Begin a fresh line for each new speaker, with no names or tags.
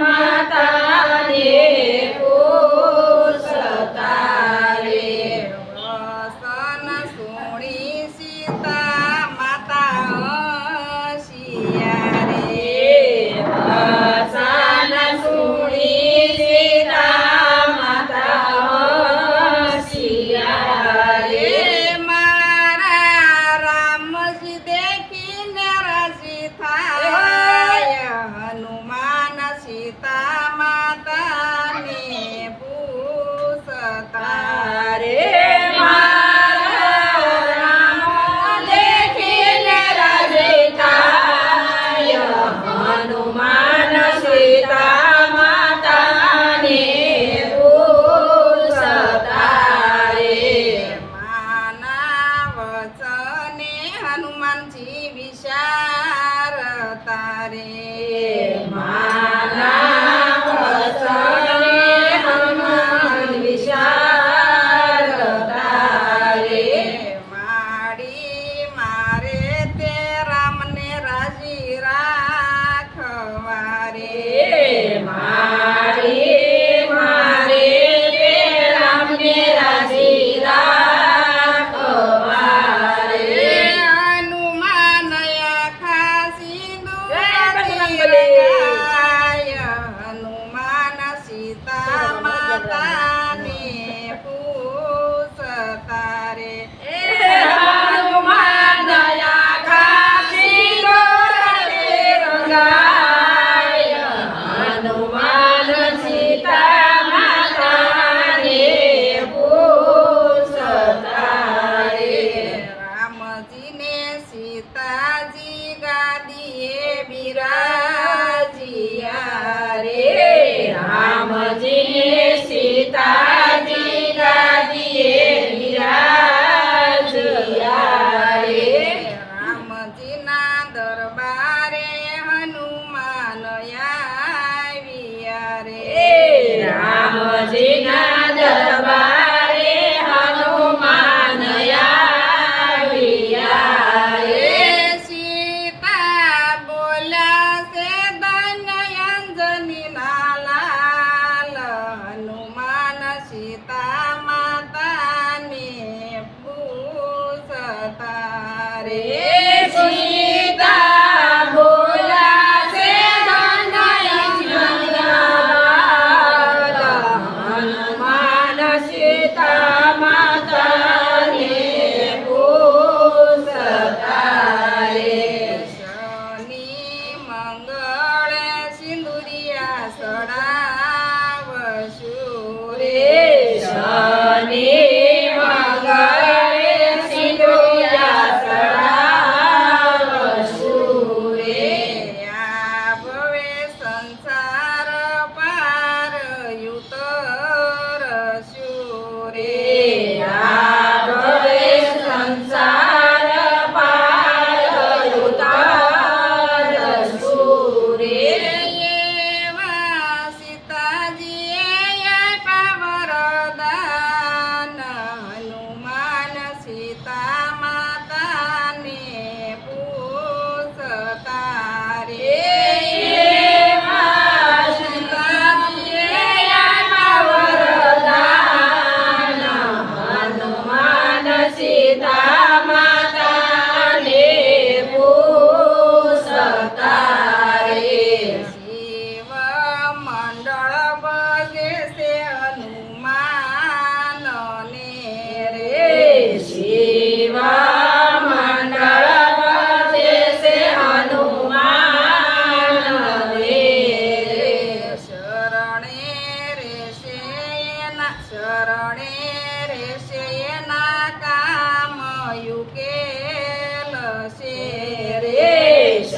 mata.
રાજી ગાદીએ બિરાજિયા
રે રામજી સીતા
સીતા માતાને પૂછતા રે
સીતા માતાને પૂસતારે
શિવ મંડળ બજે છે હનુમાનને રે
શિવ મંડળ બજે છે હનુમાન રે
શરણે રે શરણે